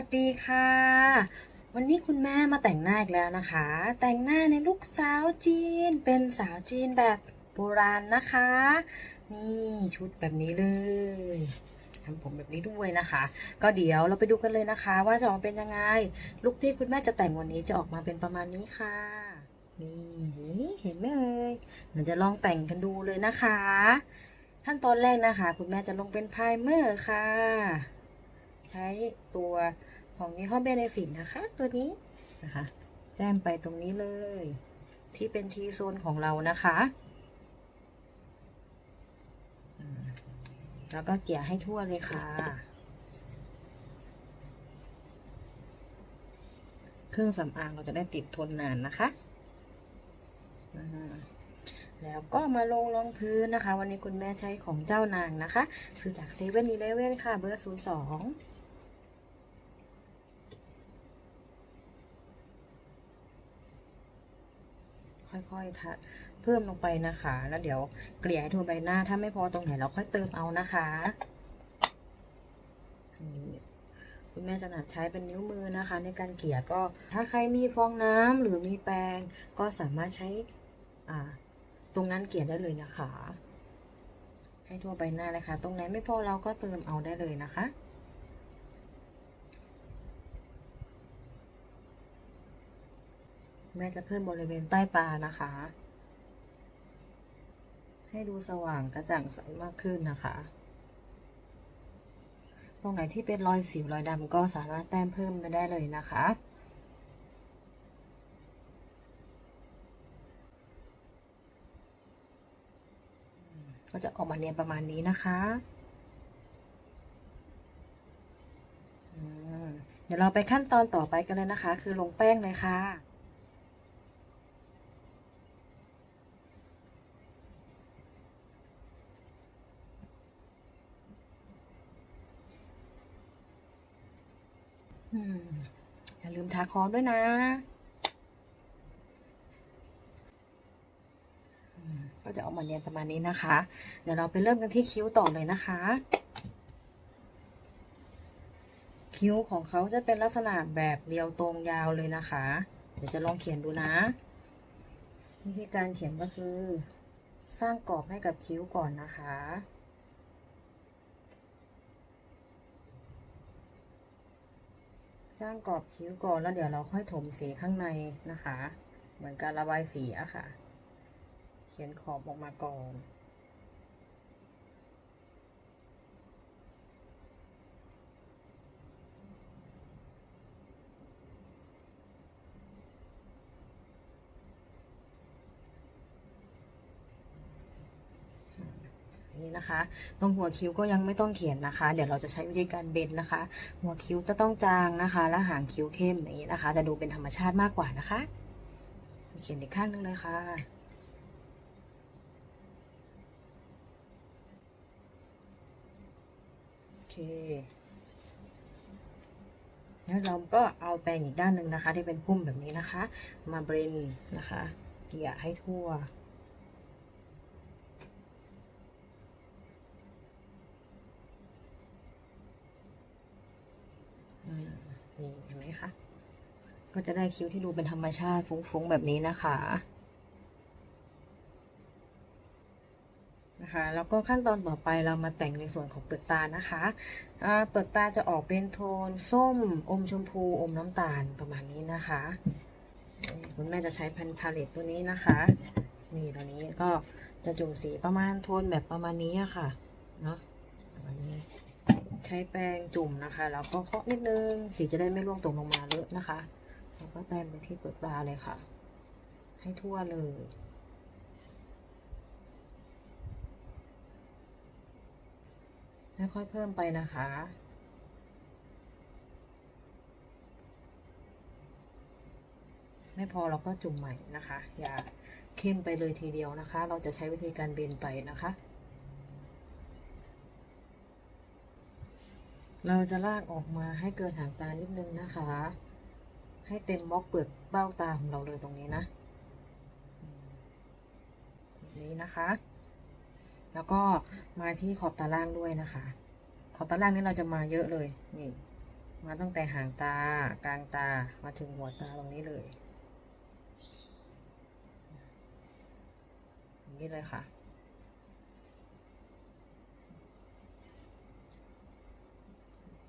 วัสดีค่ะ วันนี้คุณแม่มาแต่งหน้าอีกแล้วนะคะ แต่งหน้าในลูกสาวจีน เป็นสาวจีนแบบโบราณนะคะ นี่ชุดแบบนี้เลยทำผมแบบนี้ด้วยนะคะ ก็เดี๋ยวเราไปดูกันเลยนะคะ ว่าจะออกเป็นยังไง ลุคที่คุณแม่จะแต่งวันนี้จะออกมาเป็นประมาณนี้ค่ะ นี่เห็นไหมเอ่ยมันจะลองแต่งกันดูเลยนะคะ ขั้นตอนแรกนะคะ คุณแม่จะลงเป็นไพรเมอร์ค่ะ ใช้ตัวของยี่ห้อเบเนฟิตนะคะ ตัวนี้นะคะแต้มไปตรงนี้เลย ที่เป็นทีโซนของเรานะคะแล้วก็เกี่ยให้ทั่วเลยค่ะ เครื่องสำอางเราจะได้ติดทนนานนะคะ แล้วก็มาลงรองพื้นนะคะ วันนี้คุณแม่ใช้ของเจ้านางนะคะ ซื้อจากเซเว่นอีเลเว่นค่ะ เบอร์ศูนย์สอง ค่อยๆเพิ่มลงไปนะคะ แล้วเดี๋ยวเกลี่ยให้ทั่วใบหน้า ถ้าไม่พอตรงไหนเราค่อยเติมเอานะคะนี่คุณแม่จะหนัดใช้เป็นนิ้วมือนะคะ ในการเกลี่ยก็ถ้าใครมีฟองน้ำหรือมีแปรงก็สามารถใช้ตรงนั้นเกลี่ยได้เลยนะคะ ให้ทั่วใบหน้าเลยค่ะ ตรงไหนไม่พอเราก็เติมเอาได้เลยนะคะ แม่จะเพิ่มบริเวณใต้ตานะคะ ให้ดูสว่างกระจ่างใสมากขึ้นนะคะ ตรงไหนที่เป็นรอยสิวรอยดำก็สามารถแต้มเพิ่มไปได้เลยนะคะก็จะออกมาเนียนประมาณนี้นะคะเดี๋ยวเราไปขั้นตอนต่อไปกันเลยนะคะ คือลงแป้งเลยค่ะ อย่าลืมทาคอด้วยนะก็จะออกมาเรียนประมาณนี้นะคะ เดี๋ยวเราไปเริ่มกันที่คิ้วต่อเลยนะคะ คิ้วของเขาจะเป็นลักษณะแบบเรียวตรงยาวเลยนะคะ เดี๋ยวจะลองเขียนดูนะวิธีการเขียนก็คือ สร้างกรอบให้กับคิ้วก่อนนะคะ สร้างกรอบคิ้วก่อนแล้วเดี๋ยวเราค่อยถมสีข้างในนะคะ เหมือนการระบายสีอะค่ะ เขียนขอบออกมาก่อน นี่นะคะ ตรงหัวคิ้วก็ยังไม่ต้องเขียนนะคะ เดี๋ยวเราจะใช้วิธีการเบนนะคะ หัวคิ้วจะต้องจางนะคะ และหางคิ้วเข้มอย่างนี้นะคะ จะดูเป็นธรรมชาติมากกว่านะคะ เขียนอีกข้างนึงเลยค่ะโอเคแล้วเราก็เอาแปรงอีกด้านหนึ่งนะคะ ที่เป็นพุ่มแบบนี้นะคะ มาเบรนนะคะ เกลี่ยให้ทั่ว นี่เห็นไหมคะ ก็จะได้คิ้วที่ดูเป็นธรรมชาติฟุ้งๆแบบนี้นะคะนะคะแล้วก็ขั้นตอนต่อไปเรามาแต่งในส่วนของเปลือกตานะคะเปลือกตาจะออกเป็นโทนส้มอมชมพูอมน้ำตาลประมาณนี้นะคะคุณแม่จะใช้พันพาเลตตัวนี้นะคะนี่ตัวนี้ก็จะจุ่มสีประมาณโทนแบบประมาณนี้ค่ะเนาะประมาณนี้ ใช้แป้งจุ่มนะคะ แล้วก็เคาะนิดนึง สีจะได้ไม่ร่วงตกลงมาเลอะนะคะ แล้วก็แต้มไปที่เปลือกตาเลยค่ะ ให้ทั่วเลยค่อยเพิ่มไปนะคะ ไม่พอเราก็จุ่มใหม่นะคะ อย่าเข้มไปเลยทีเดียวนะคะ เราจะใช้วิธีการเบนไปนะคะ เราจะลากออกมาให้เกินหางตานิดนึงนะคะ ให้เต็มบล็อกเปลือกเบ้าตาของเราเลยตรงนี้นะนี้นะคะ แล้วก็มาที่ขอบตาล่างด้วยนะคะ ขอบตาล่างนี่เราจะมาเยอะเลย นี่ มาตั้งแต่หางตากลางตามาถึงหัวตาตรงนี้เลย อย่างนี้เลยค่ะ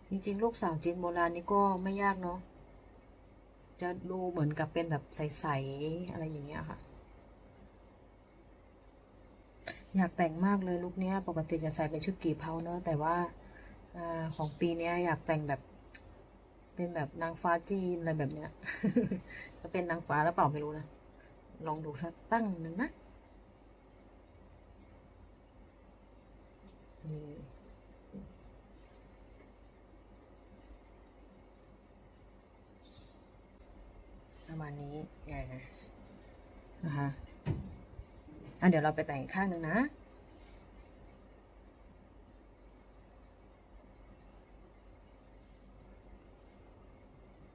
จริงๆ ลูกสาวจีนโบราณนี่ก็ไม่ยากเนาะ จะดูเหมือนกับเป็นแบบใส ๆ อะไรอย่างเงี้ยค่ะ อยากแต่งมากเลยลุคเนี้ย ปกติจะใส่เป็นชุดกี่เพาเนอะแต่ว่าอของปีเนี้ยอยากแต่งแบบ เป็นแบบนางฟ้าจีนอะไรแบบเนี้ย จะเป็นนางฟ้าแล้วเปล่าไม่รู้นะ ลองดูสักตั้งหนึ่งนะ นี่ ประมาณนี้ไงนะนะคะอะเดี๋ยวเราไปแต่งอีกข้างหนึ่งนะ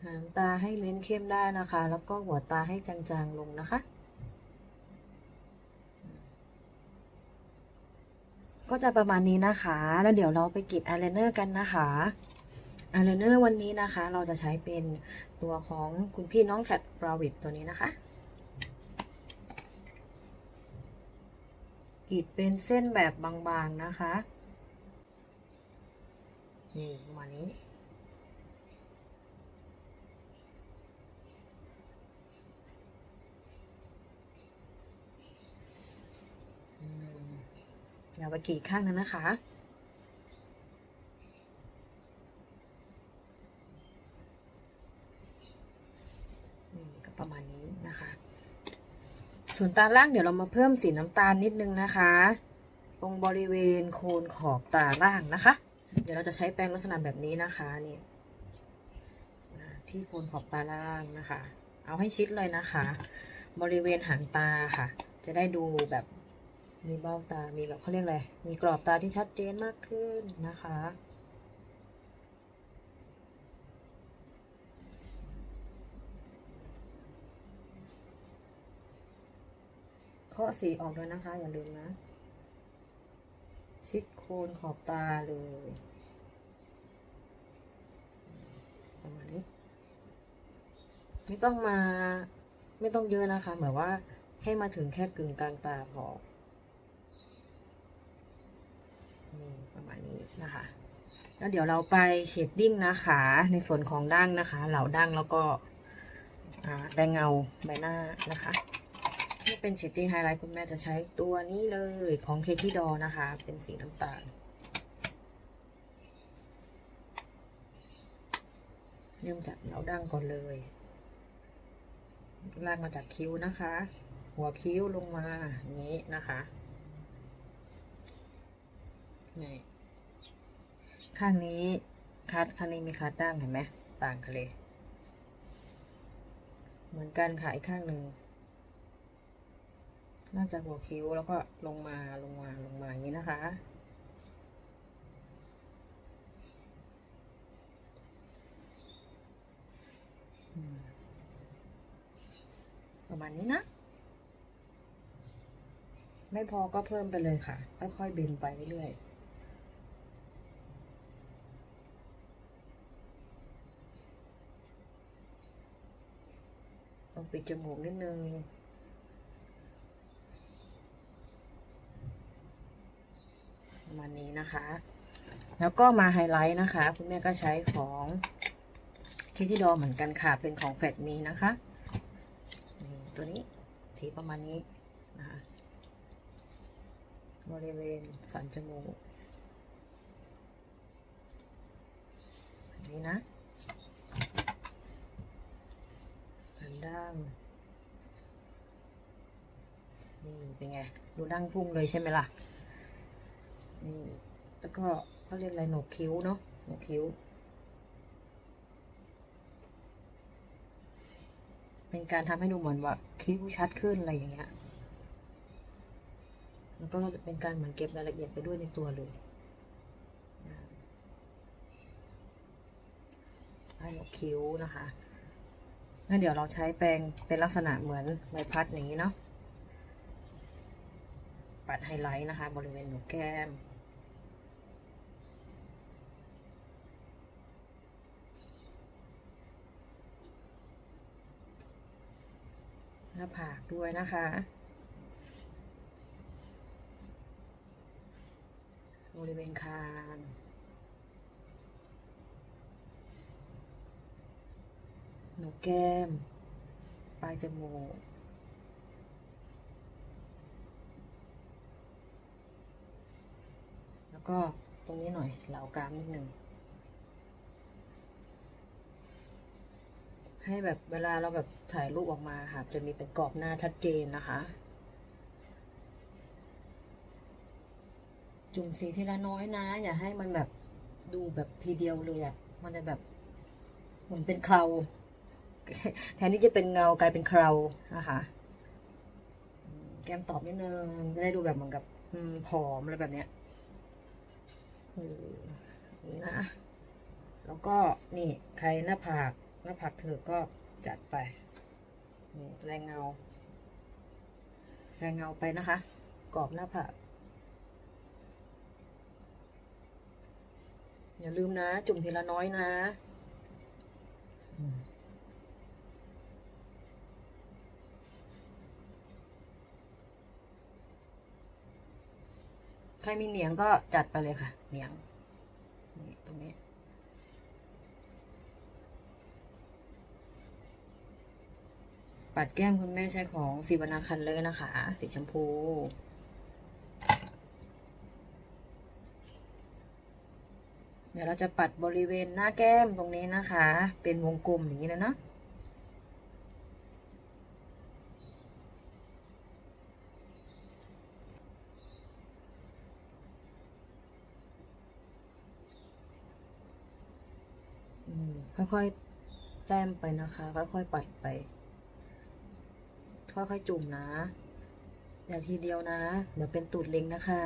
หางตาให้เน้นเข้มได้นะคะ แล้วก็หัวตาให้จางๆลงนะคะ ก็จะประมาณนี้นะคะ แล้วเดี๋ยวเราไปกรีดอายไลเนอร์กันนะคะ อายไลเนอร์วันนี้นะคะ เราจะใช้เป็นตัวของคุณพี่น้องฉัดบราววิดตัวนี้นะคะกรีดเป็นเส้นแบบบางๆนะคะ นี่ประมาณนี้อืมเดี๋ยวไปกรีดข้างนั้นนะคะ นี่ก็ประมาณนี้นะคะ ส่วนตาล่างเดี๋ยวเรามาเพิ่มสีน้ำตาลนิดนึงนะคะ ตรงบริเวณโคนขอบตาล่างนะคะ เดี๋ยวเราจะใช้แปรงลักษณะแบบนี้นะคะนี่ที่โคนขอบตาล่างนะคะ เอาให้ชิดเลยนะคะ บริเวณหางตาค่ะ จะได้ดูแบบมีเบ้าตา มีแบบเขาเรียกอะไร มีกรอบตาที่ชัดเจนมากขึ้นนะคะ เคาะสีออกด้วยนะคะ อย่าลืมนะ ชิดโคนขอบตาเลยประมาณนี้ ไม่ต้องมา ไม่ต้องเยอะนะคะเหมือนว่าให้มาถึงแค่กึ่งกลางตาพอประมาณนี้นะคะ แล้วเดี๋ยวเราไปเชดดิ้งนะคะ ในส่วนของดั้งนะคะ เหล่าดั้งแล้วก็แดงเงาใบหน้านะคะ เป็นเชดดิ้งไฮไลท์คุณแม่จะใช้ตัวนี้เลยของเคที่ดอนะคะ เป็นสีน้ำตาล เริ่มจากเหลาดั้งก่อนเลย ลากมาจากคิ้วนะคะ หัวคิ้วลงมาอย่างนี้นะคะนี่ข้างนี้คัดข้างนี้มีคัดด้างเห็นไหมต่างกันเลย เหมือนกันค่ะอีกข้างหนึ่ง น่าจะหัวคิ้วแล้วก็ลงมาลงมาลงมาอย่างนี้นะคะประมาณนี้นะ ไม่พอก็เพิ่มไปเลยค่ะ ค่อยๆเบนไปเรื่อยๆต้องปิดจมูกนิดนึง ประมาณนี้นะคะ แล้วก็มาไฮไลท์นะคะ คุณแม่ก็ใช้ของเคที่ดอเหมือนกันค่ะ เป็นของแฟดมีนะคะนี่ตัวนี้สีประมาณนี้นะคะบริเวณสันจมูกนี้นะสันด้างนี่เป็นไง ดูดั้งพุ่งเลยใช่ไหมล่ะ นี่แล้วก็เขาเรียกอะไรหนกคิ้วเนาะหนกคิ้ว เป็นการทำให้ดูเหมือนว่าคิ้วชัดขึ้นอะไรอย่างเงี้ยแล้วก็เป็นการเหมือนเก็บรายละเอียดไปด้วยในตัวเลยใต้หนกคิ้วนะคะงั้นเดี๋ยวเราใช้แปรงเป็นลักษณะเหมือนใบพัดนี้เนาะปัดไฮไลท์นะคะ บริเวณหนกแก้ม น้าผากด้วยนะคะ บริเวณคางหนูแก้ม ปลายจมูกแล้วก็ตรงนี้หน่อยเหลากรามนิดนึง ให้แบบเวลาเราแบบถ่ายรูปออกมาค่ะ จะมีเป็นกรอบหน้าชัดเจนนะคะ จุ่มสีทีละน้อยนะ อย่าให้มันแบบดูแบบทีเดียวเลยอะ่ะมันจะแบบเหมือนเป็นเคราแทนที่จะเป็นเงากลายเป็นเครานะคะแก้มตอบนิดนึงจะได้ดูแบบเหมือนกับผอมอะไรแบบเนี้ยนี่นะ แล้วก็นี่ใครหน้าผาก หน้าผากเธอก็จัดไปนี่แรงเงา แรงเงาไปนะคะ กรอบหน้าผากอย่าลืมนะ จุ่มทีละน้อยนะใครมีเหนียงก็จัดไปเลยค่ะ เหนียงนี่ตรงนี้ ปัดแก้มคุณแม่ใช้ของสีวรรณคันเลยนะคะ สีชมพูเดี๋ยวเราจะปัดบริเวณหน้าแก้มตรงนี้นะคะ เป็นวงกลมอย่างนี้เลยเนาะอืมค่อยๆ แต้มไปนะคะ ค่อยๆ ปัดไป ค่อยๆจุ่มนะอย่าทีเดียวนะ เดี๋ยวเป็นตูดเล็งนะคะ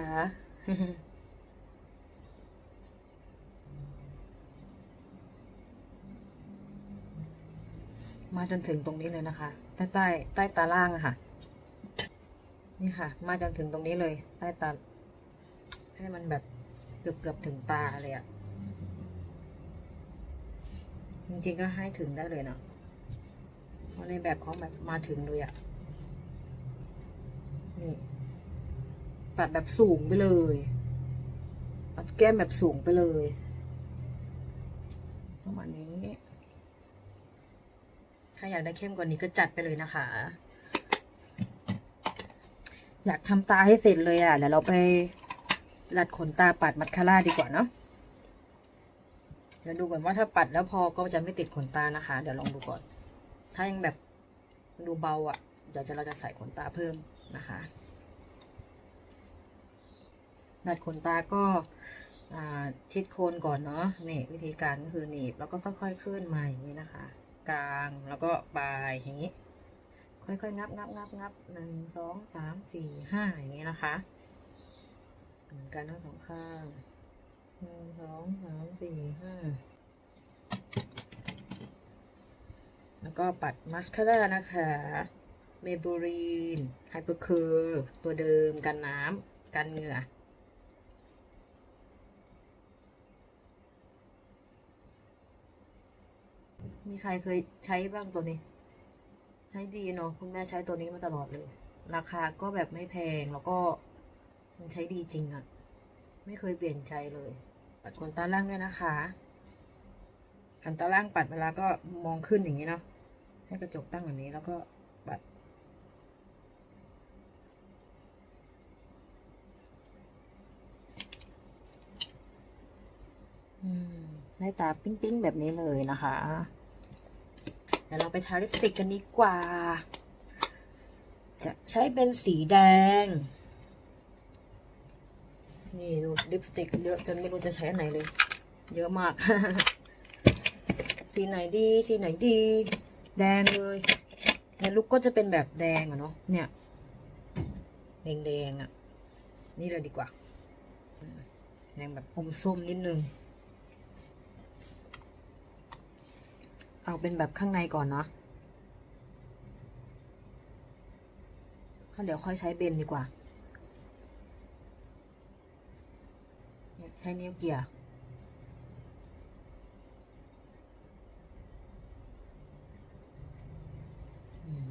มาจนถึงตรงนี้เลยนะคะ ใต้ใต้ใต้ตาล่างอะค่ะ นี่ค่ะ มาจนถึงตรงนี้เลย ใต้ตา ให้มันแบบเกือบเกือบถึงตาเลยอะจริงๆก็ให้ถึงได้เลยเนาะเพราะในแบบของแบบมาถึงเลยอะ นี่ปัดแบบสูงไปเลยปัดแก้มแบบสูงไปเลยประมาณนี้ ถ้าอยากได้เข้มกว่านี้ก็จัดไปเลยนะคะ อยากทำตาให้เสร็จเลยอะเดี๋ยวเราไปรัดขนตาปัดมัสคาร่าดีกว่าเนาะเดี๋ยวดูก่อนว่าถ้าปัดแล้วพอก็จะไม่ติดขนตานะคะ เดี๋ยวลองดูก่อน ถ้ายังแบบดูเบาอะ เดี๋ยวจะเราจะใส่ขนตาเพิ่ม นะคะดัดขนตาก็ชิดโคนก่อนเนาะนี่วิธีการก็คือหนีบแล้วก็ค่อยๆขึ้นมาอย่างนี้นะคะ กลางแล้วก็ปลายอย่างนี้ ค่อยๆงับงับงับงับหนึ่งสองสามสี่ห้าอย่างนี้นะคะเหมือนกันทั้งสองข้างหนึ่งสองสามสี่ห้าแล้วก็ปัดมัสคาร่านะคะ เมเบรีนไฮเปอร์เคอร์ตัวเดิมกันน้ำกันเหงื่อ มีใครเคยใช้บ้างตัวนี้ ใช้ดีเนาะคุณแม่ใช้ตัวนี้มาตลอดเลย ราคาก็แบบไม่แพงแล้วก็มันใช้ดีจริงอะ่ะไม่เคยเปลี่ยนใจเลยปัดขนตาล่างด้วยนะคะขนตาล่างปัดเวลาก็มองขึ้นอย่างนี้เนาะให้กระจกตั้งแบบนี้แล้วก็ปัด อืม ได้ตาปิ๊งๆแบบนี้เลยนะคะ เดี๋ยวเราไปทาลิปสติกกันดีกว่า จะใช้เป็นสีแดง นี่ดูลิปสติกเยอะจนไม่รู้จะใช้อันไหนเลย เยอะมาก สีไหนดี สีไหนดี แดงเลยแล้วลุกก็จะเป็นแบบแดงอะเนาะ เนี่ยแดงแดงๆอะนี่เลยดีกว่า แดงแบบอมส้มนิดนึง เอาเป็นแบบข้างในก่อนเนาะก็เดี๋ยวค่อยใช้เบนดีกว่า ใช้นิ้วเกี่ยอืม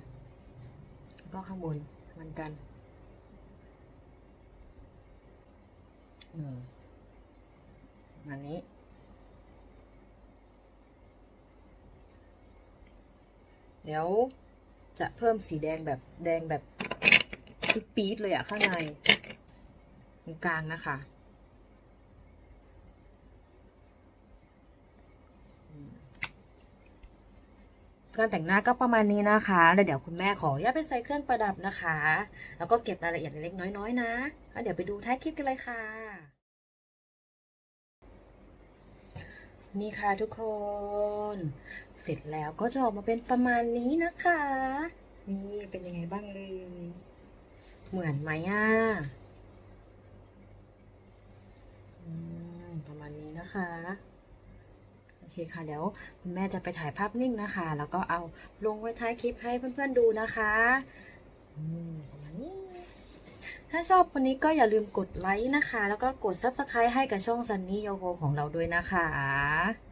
ก็ข้างบนเหมือนกันอืมอันนี้ เดี๋ยวจะเพิ่มสีแดงแบบแดงแบบปี๊ดเลยอะข้างในตรงกลางนะคะการแต่งหน้าก็ประมาณนี้นะคะแล้วเดี๋ยวคุณแม่ขออนุญาตไปใส่เครื่องประดับนะคะ แล้วก็เก็บรายละเอียดเล็กน้อยๆนะแล้วเดี๋ยวไปดูท้ายคลิปกันเลยค่ะ นี่ค่ะทุกคน เสร็จแล้วก็จะออกมาเป็นประมาณนี้นะคะ นี่เป็นยังไงบ้างเลยเหมือนไหมอะประมาณนี้นะคะโอเคค่ะเดี๋ยวคุณแม่จะไปถ่ายภาพนิ่งนะคะ แล้วก็เอาลงไว้ท้ายคลิปให้เพื่อนๆดูนะคะอืมประมาณนี้ ถ้าชอบวันนี้ก็อย่าลืมกดไลค์นะคะ แล้วก็กด Subscribe ให้กับช่องซันนี่โยโกของเราด้วยนะคะ